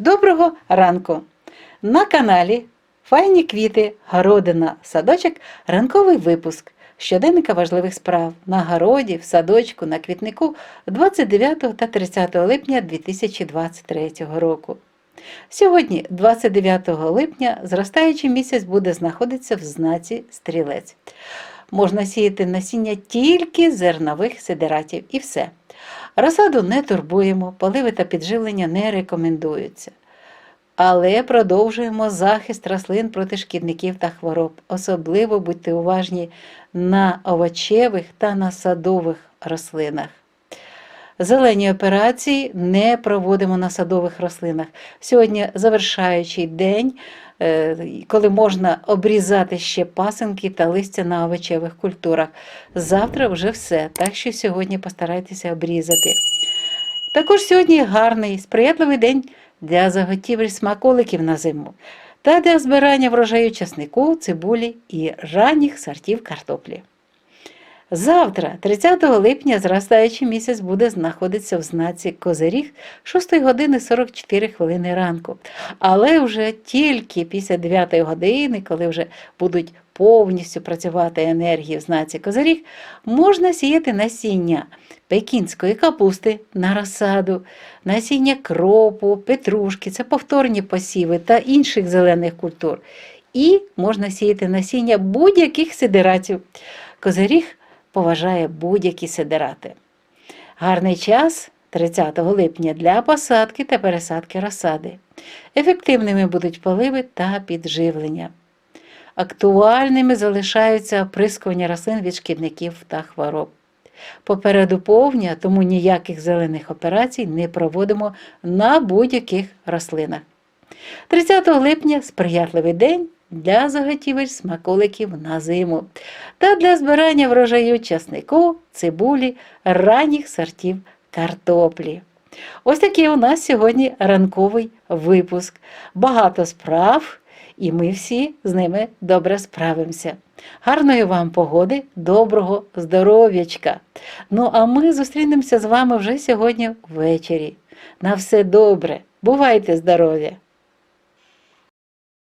Доброго ранку! На каналі Файні квіти, городина, садочок, ранковий випуск щоденника важливих справ на городі, в садочку, на квітнику 29 та 30 липня 2023 року. Сьогодні, 29 липня, зростаючий місяць буде знаходитися в знаці стрілець. Можна сіяти насіння тільки зернових сидератів і все. Розсаду не турбуємо, поливи та підживлення не рекомендуються. Але продовжуємо захист рослин проти шкідників та хвороб. Особливо будьте уважні на овочевих та на садових рослинах. Зелені операції не проводимо на садових рослинах. Сьогодні завершаючий день, е, коли можна обрізати ще пасинки та листя на овочевих культурах. Завтра вже все, так що сьогодні постарайтеся обрізати. Також сьогодні гарний, сприятливий день для заготівель смаколиків на зиму та для збирання врожаю часнику, цибулі і ранніх сортів картоплі. Завтра, 30 липня, зростаючий місяць буде знаходитися в знаці Козиріг 6 години 44 хвилини ранку. Але вже тільки після 9 години, коли вже будуть повністю працювати енергії в знаці Козиріг, можна сіяти насіння пекінської капусти на розсаду, насіння кропу, петрушки, це повторні посіви та інших зелених культур. І можна сіяти насіння будь-яких сидератів. Козиріг поважає будь-які сидерати. Гарний час 30 липня для посадки та пересадки розсади. Ефективними будуть поливи та підживлення. Актуальними залишаються оприскування рослин від шкідників та хвороб. Попереду повня, тому ніяких зелених операцій не проводимо на будь-яких рослинах. 30 липня сприятливий день для заготівель смаколиків на зиму та для збирання врожаю часнику, цибулі, ранніх сортів картоплі. Ось такий у нас сьогодні ранковий випуск. Багато справ, і ми всі з ними добре справимося. Гарної вам погоди, доброго здоров'ячка! Ну а ми зустрінемося з вами вже сьогодні ввечері. На все добре, бувайте здорові!